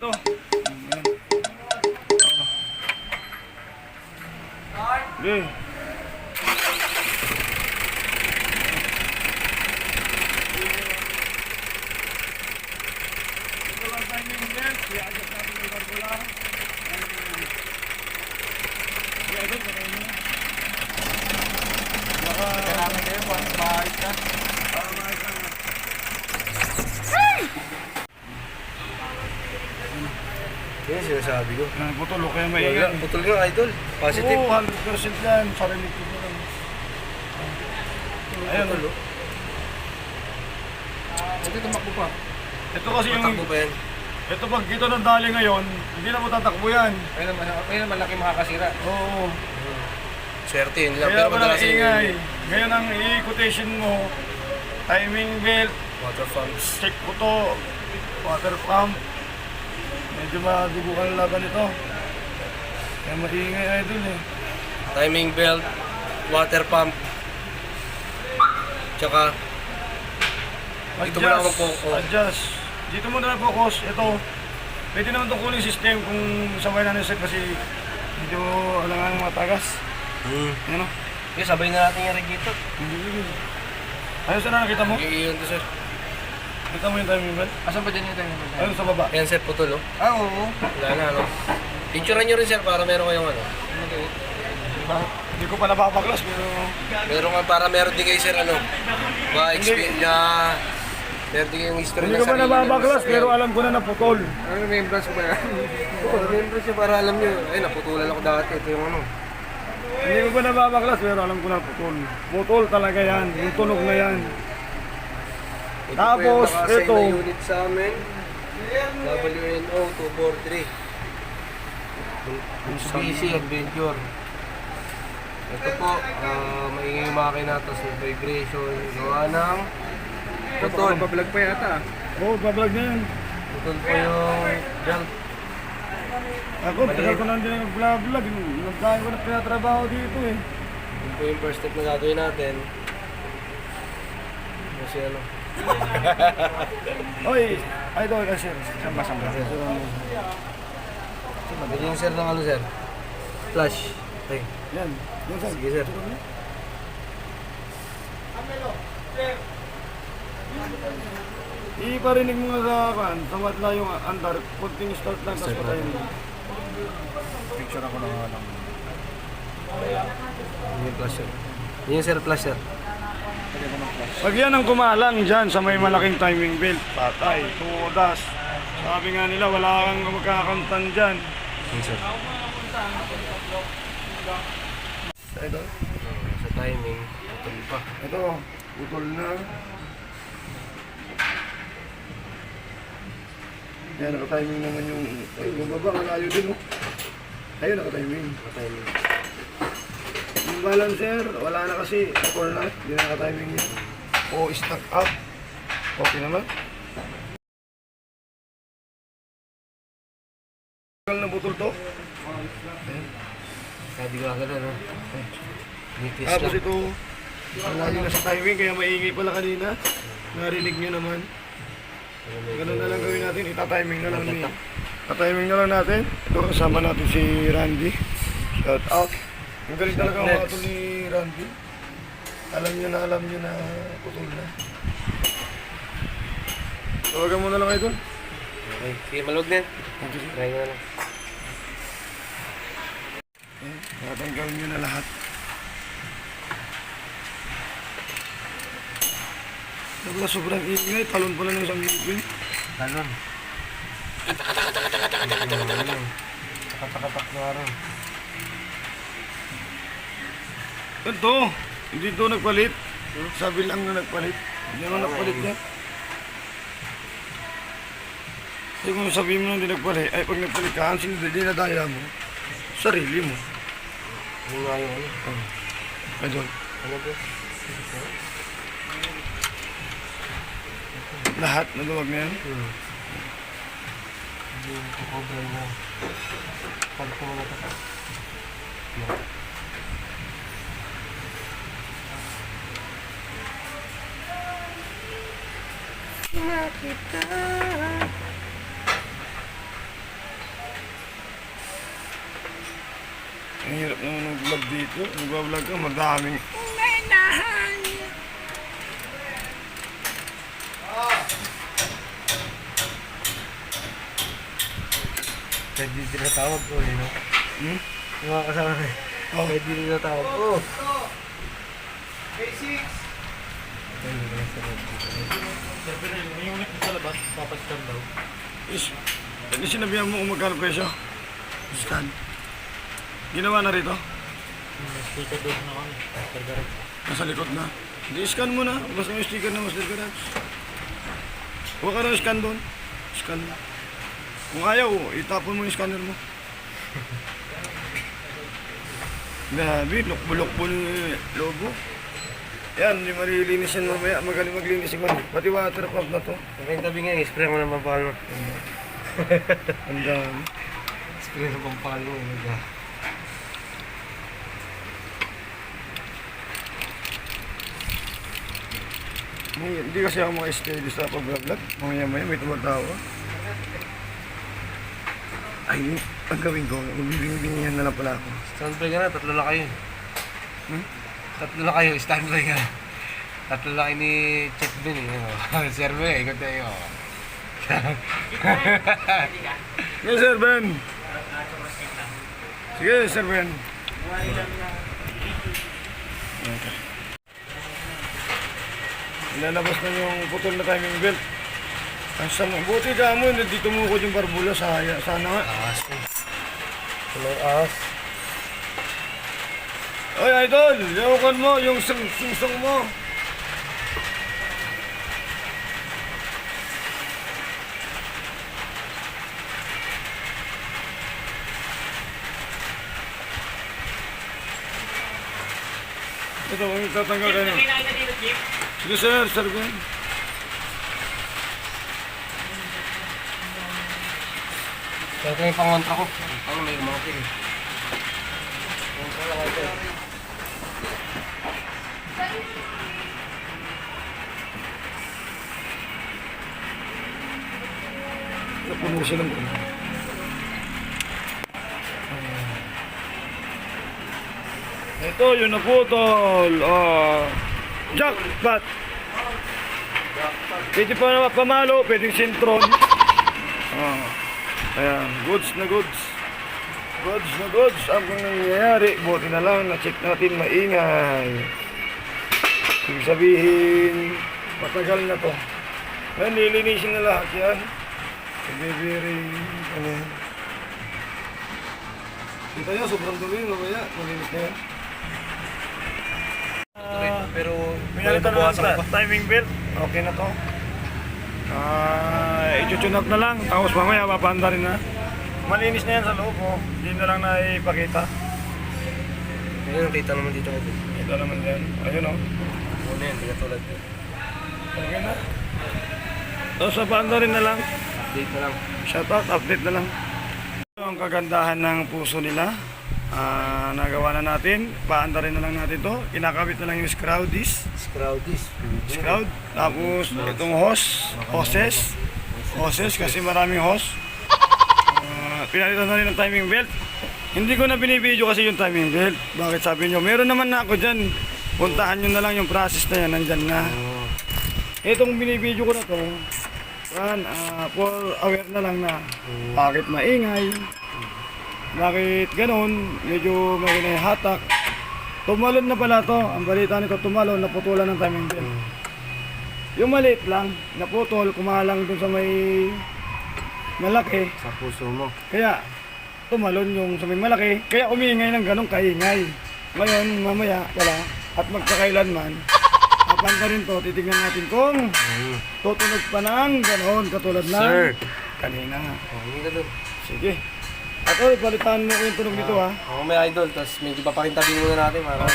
ito. Ayan. Oh. Okay. Ito lang tayo yung belt. I-adjust natin yung barbula. I-adjust natin yun. Baka... Kailangan kayo kung ano maayos na. Para maayos lang. Yan sinasabi ko. Yan, putol, okay Wala, maingay. putol nga idol. Positive. Oo, 100% yan. Parinig ko lang. Ayan, Putol, oh. Ito tumakbo pa. ito kasi yung... Matakbo pa yan. Ito pag dito ng dali ngayon, hindi na mo tatakbo yan. Ayun naman, ayun naman laki makakasira. Oo. Swerte yun lang. Kaya Pero pala madalas ingay. yung Ngayon ang i-quotation mo, timing belt, water pumps. check puto, water pump. Medyo madugo ka ng laban ito. Kaya maingay idol eh. Timing belt, water pump. Tsaka, Dito mo na ako mag-focus. Adjust. Dito mo na focus. Ito, pwede naman itong cooling system kung sabay na set kasi medyo alangan ng matagas. hmm. Ano? Okay, sabay na natin yung regito. Ayun saan na nakita mo? Iyon to sir. Kita mo yung timing belt? Asan ba dyan yung tayo? Ayun sa baba. Yan sir, putol oh. Ah, oo. Wala na ano. Picturean nyo rin sir para meron kayong ano. Diba? Hindi ko pa nababaklas pero Meron nga para meron din kayo sir ano. Ma-experience na meron din kayong history hindi na ko pa sarili nababaklas sasakyan. pero alam ko na naputol. Ano remembrance ko ba yan? Oo, remember siya para alam nyo. Ay, naputulan ako dati. Ito yung ano. Hindi ko pa nababaklas pero alam ko na putol. Putol talaga yan. Yung tunog na yan. Ito Tapos, po yung ito. na unit sa amin. WNO 243. Mitsubishi Adventure. Ito po, ah, maingay yung makina tapos may vibration. Gawa ng putol. Papablog pa yata. Oo, oh, bablog na yan. Putol po yung belt. Ako, tagal ko na hindi nag-vlog. Nagkain ko na pinatrabaho dito eh. Yun po yung first step na gagawin natin. Kasi ano. Oy, idol ka sir. Samba, samba. Pwede yung sir ng ano sir? Flash. Okay. Yan. Yan sir. Sige sir. Iparinig mo nga sa kan, tawad na yung andar, kunting start lang, tapos patayin mo. Picture ako ng. Yun yung flash sir. Yun yung sir flash sir. Pag yan ang kumalang dyan sa may malaking timing belt, patay, tudas. Sabi nga nila, wala kang magkakantan dyan. Yun sir. Ito, Sa timing, putol pa. ito, putol na. Yan, naka-timing naman yung, ay, bumaba, malayo din. oh. Ayun, naka-timing. Sa timing. Yung balancer, wala na kasi, or not, hindi na naka-timing yun. O, stuck up. Okay naman. Tagal na butol to. Kaya di ka agad ano. Nipis Tapos ito, lagi na sa timing, kaya maingay pala kanina. Narinig nyo naman. Ganun na lang gawin natin, ita-timing na lang ni. Ita-timing na lang natin. Ito kasama natin si Randy. Shout out. Ang galing talaga ang mga ni Randy. Alam nyo na, alam nyo na putol na. Tawagan mo na lang ito. Okay, sige malog din. Try ko na lang. Natanggal nyo na lahat. Wala sobrang ingay, talon pala ng isang ngipin. Talon. Takatak na rin. Ito, hindi ito nagpalit. Sabi lang na nagpalit. Hindi naman nagpalit niya. Kasi kung sabihin mo na hindi nagpalit, ay pag nagpalit ka, ang sinidali na daya mo, sarili mo. Yun nga yung ano. Idol, Ano ba? lahat na duwag na yan. Hmm. Hindi yung kukobra na. Pag ko na makita Ang hirap naman ng vlog dito. Nagwa-vlog ka, madaming... Uminahan! Pwede din natawag ko, eh, Lino. Hmm? Yung mga kasama na. Eh. Oh. Pwede din natawag ko. Basics! Na tawag ko. Is, hindi sinabihan mo kung magkano presyo? Scan. Ginawa na rito? Nasa likod na. Hindi, scan mo na. Basta yung sticker na Master Garage. Huwag ka na scan doon. Scan mo. Kung ayaw, itapon mo yung scanner mo. Grabe, lukbo-lukbo ng eh, logo. Yan, hindi malilinis yan mamaya. Magaling maglinis yung ano. Pati water pump na to. Yung tabi nga, spray mo ng pampalo. Ang dami. Spray ng pampalo. Mga. May, hindi kasi ako maka-steady sa pag-vlog. Mamaya-maya may tumatawa. Ay, ang gawin ko, bibingi-bingihan na lang pala ako. Standby ka na, tatlo na kayo. Hmm? Tatlo na kayo, standby ka. Tatlo na kayo ni Chet Bin eh. ano. Sir Be, ikot tayo. Sige, Sir Ben. Sige, Sir Ben. Okay. Ilalabas na yung putol na timing belt. Ang sama, buti ka mo, hindi tumukod yung barbula sa sana nga. Ahas eh. Tuloy ahas. Oy, idol, yawakan mo yung singsong mo. Ito, ang tatanggal kayo. Sige, sir, sir, Ben. Kaya yung pangontra ko. Ang may mga pin. Kontra lang ito. Napuno siya ng ulo. Ito, yun na putol. Oh. Jackpot. Pwede pa naman pamalo, pwedeng sintron. Oh. Ayan, goods na goods. Goods na goods. Ang nangyayari, buti na lang, na-check natin maingay. Ibig sabihin, matagal na to. Ngayon, nilinisin na lahat yan. Very, ano yan. Kita nyo, sobrang dumi, mamaya, malinis na yan. Pero, Pinalitan na lang sa timing belt. Okay na to. Ah, i-tune up na lang. Tapos mamaya papanda rin na. Malinis na yan sa loob, oh. Hindi na lang na ipakita. Ngayon, kita naman dito ito. Ito naman yan. Ayun, oh. Muna yan, hindi katulad yun. Okay na. Tapos papanda rin na lang. Update na lang. Shoutout, update na lang. Ito ang kagandahan ng puso nila. Ah, nagawa na natin. Paanda rin na lang natin to. Kinakabit na lang yung scrowdies. Scrowdies. Scroud. Tapos itong hose, hoses. Hoses kasi maraming hose. Uh, pinalitan na rin ng timing belt. Hindi ko na binibideo kasi yung timing belt. Bakit sabi nyo? Meron naman na ako dyan. Puntahan nyo na lang yung process na yan. Nandyan na. Itong binibideo ko na to. Yan, ah, for aware na lang na bakit maingay. Bakit ganun, medyo may hatak. Tumalon na pala to. Ang balita nito, tumalon, naputulan ng timing belt. Yung maliit lang, naputol, kumalang dun sa may malaki. Sa puso mo. Kaya, tumalon yung sa may malaki. Kaya umingay ng ganong kaingay. Ngayon, mamaya, wala. At magkakailanman, apan ka rin to, titignan natin kung tutunog pa ng ganon, katulad ng Sir. kanina. Oh, doon. Sige. At oh, balitaan mo yung tunog dito ha. Ako may idol, tapos medyo papakintabi muna natin para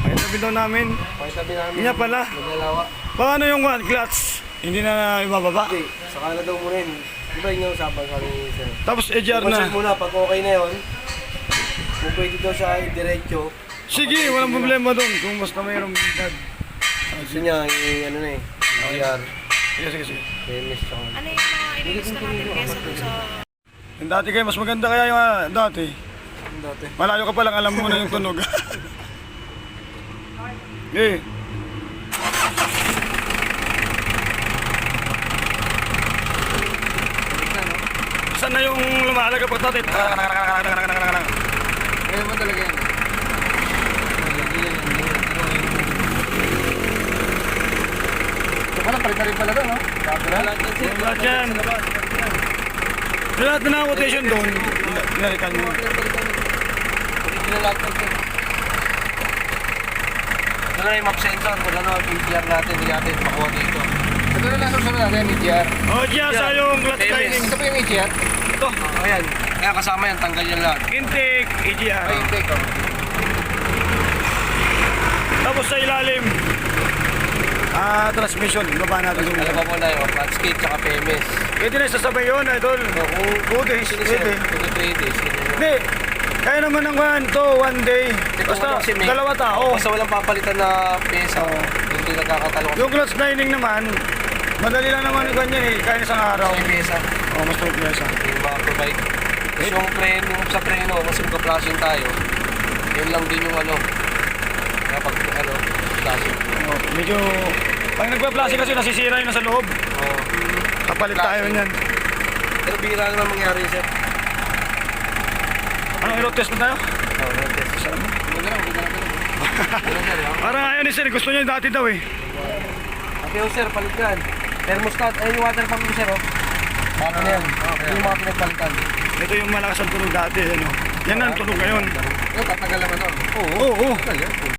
ay sabi daw namin, pakintabi namin. Niya pala. Maglalawa. paano yung one clutch? Hindi na ibababa. Hindi, saka na daw muna yun. Di ba yung usapan sa amin sir? Tapos EJR Pansin na. muna, pag okay na yun, kung pwede daw siya diretso, Sige, walang problema doon kung basta mayroong bintag. Gusto niya, i- ano na eh, GR, Sige, sige, sige. TMS, tsaka Ano yung mga na natin kesa dun sa... Yung dati kayo, mas maganda kaya yung ah, dati. dati. Malayo ka palang alam mo na yung tunog. eh. Saan na yung lumalaga pag tatit? Kaya mo talaga na rin pala doon, no? Bago na. Lahat yan. Lahat na quotation doon. Nilalikan mo. Ito na yung map sensor. Kung ano, PPR natin. Hindi natin makuha dito. Ito na lang susunod natin, EGR. Oh, diyan sa yung Famous. lining. Ito pa yung EGR? Ito. Oh, ayan. Kaya kasama yan. Tanggal yan lahat. Intake, EGR. Ay, intake, oh. Tapos sa ilalim, ah, transmission. Baba natin yung Alam mo muna yung flat skate tsaka PMS. Pwede na sasabay yun, idol. So, kung Two days, pwede. kung ito days. Hindi. Kaya naman ng one to one day. Basta ano dalawa tao. Basta walang papalitan na pesa. Hindi nagkakatalong Yung clutch lining naman, madali lang naman yung ganyan eh. Kaya isang araw. may pesa. Oh, mas may piyesa. Yung mga provide. Tapos yung preno, yung sa preno, kasi magka-flashing tayo, yun lang din yung ano, kapag ano, flashing. Oh, medyo... Pag nagpa-plastic kasi nasisira yun sa loob. Oh. Kapalit tayo niyan. Pero bira naman mangyari sir. Anong i-road test mo tayo? Oh, no test. Sarap mo. Huwag na lang, huwag na lang. Ano sir, ah? Parang ayaw ni sir, gusto niya dati daw eh. Okay, oh, sir, palitan. Thermostat, ayun yung water pump sir, oh. Bago na yan. Yung mga pinagpalitan. Ito yung malakas ang tunog dati. Ano. Yan ang tunog ngayon. Ito, tatagal naman, oh. Oo, oo. Tagal yan.